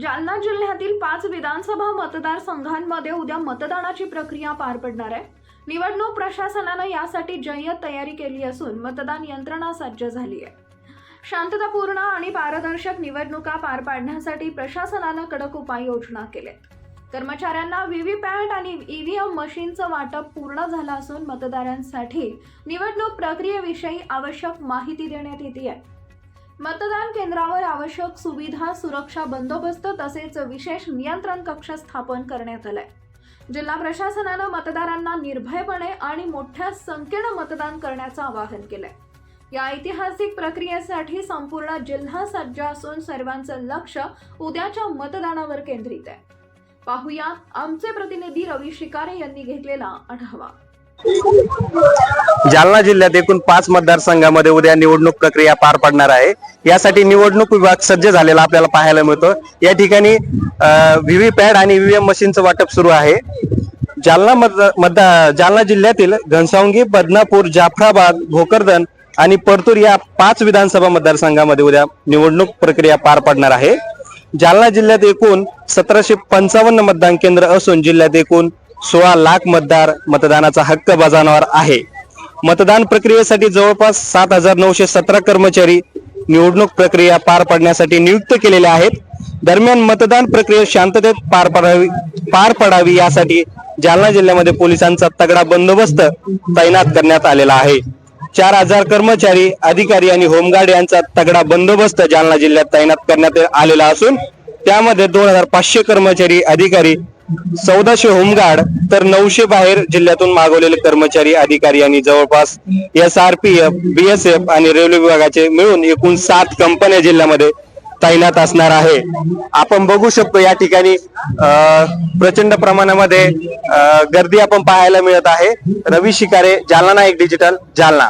जालना जिल्ह्यातील पाच विधानसभा मतदारसंघांमध्ये उद्या मतदानाची प्रक्रिया पार पडणार आहे. निवडणूक प्रशासनानं यासाठी जय्यत तयारी केली असून मतदान यंत्रणा सज्ज झाली आहे. शांततापूर्ण आणि पारदर्शक निवडणुका पार पाडण्यासाठी प्रशासनानं कडक उपाययोजना केल्यात. कर्मचाऱ्यांना व्हीव्हीपॅट आणि ईव्हीएम मशीनचं वाटप पूर्ण झालं असून मतदारांसाठी निवडणूक प्रक्रियेविषयी आवश्यक माहिती देण्यात येते आहे. मतदान केंद्रावर आवश्यक सुविधा सुरक्षा बंदोबस्त तसेच विशेष नियंत्रण कक्ष स्थापन करण्यात आलाय. जिल्हा प्रशासनानं मतदारांना निर्भयपणे आणि मोठ्या संख्येनं मतदान करण्याचं आवाहन केलंय. या ऐतिहासिक प्रक्रियेसाठी संपूर्ण जिल्हा सज्ज असून सर्वांचं लक्ष उद्याच्या मतदानावर केंद्रित आहे. पाहूया आमचे प्रतिनिधी रवी शिकारे यांनी घेतलेला आढावा. जालना जिल्ह्यात एकूण पाच मतदारसंघामध्ये उद्या निवडणूक प्रक्रिया पार पडणार आहे. यासाठी निवडणूक विभाग सज्ज झालेला आपल्याला पाहायला मिळतो. या ठिकाणी व्हीव्हीपॅड आणि ईव्हीएम मशीनचं वाटप सुरू आहे. जालना मत मतदा जालना जिल्ह्यातील घनसावंगी बदनापूर जाफराबाद भोकरदन आणि परतूर या पाच विधानसभा मतदारसंघामध्ये उद्या निवडणूक प्रक्रिया पार पडणार आहे. जालना जिल्ह्यात एकूण सतराशे पंचावन्न मतदान केंद्र असून जिल्ह्यात एकूण सोळा लाख मतदार मतदानाचा हक्क बजावणार आहे. मतदान प्रक्रियेसाठी जवळपास सात हजार नऊशे सतरा कर्मचारी निवडणूक प्रक्रिया पार पाडण्यासाठी नियुक्त केलेले आहेत. दरम्यान मतदान प्रक्रिया शांततेत पार पडावी पार पडावी यासाठी जालना जिल्ह्यामध्ये पोलिसांचा तगडा बंदोबस्त तैनात करण्यात आलेला आहे. चार हजार कर्मचारी अधिकारी आणि होमगार्ड यांचा तगडा बंदोबस्त जालना जिल्ह्यात तैनात करण्यात आलेला असून त्यामध्ये दोन हजार पाचशे कर्मचारी अधिकारी चौदाशे होमगार्ड तर नऊशे बाहेर जिल्ह्यातून मागवलेले कर्मचारी अधिकारी आणि जवळपास S R P F BSF आणि रेल्वे विभागाचे मिळून एकूण सात कंपन्या जिल्ह्यामध्ये तैनात असणार आहे. आपण बघू शकतो या ठिकाणी अं, प्रचंड प्रमाणामध्ये अं, गर्दी आपण पाहायला मिळत आहे. रवी शिकारे जालना एक डिजिटल जालना.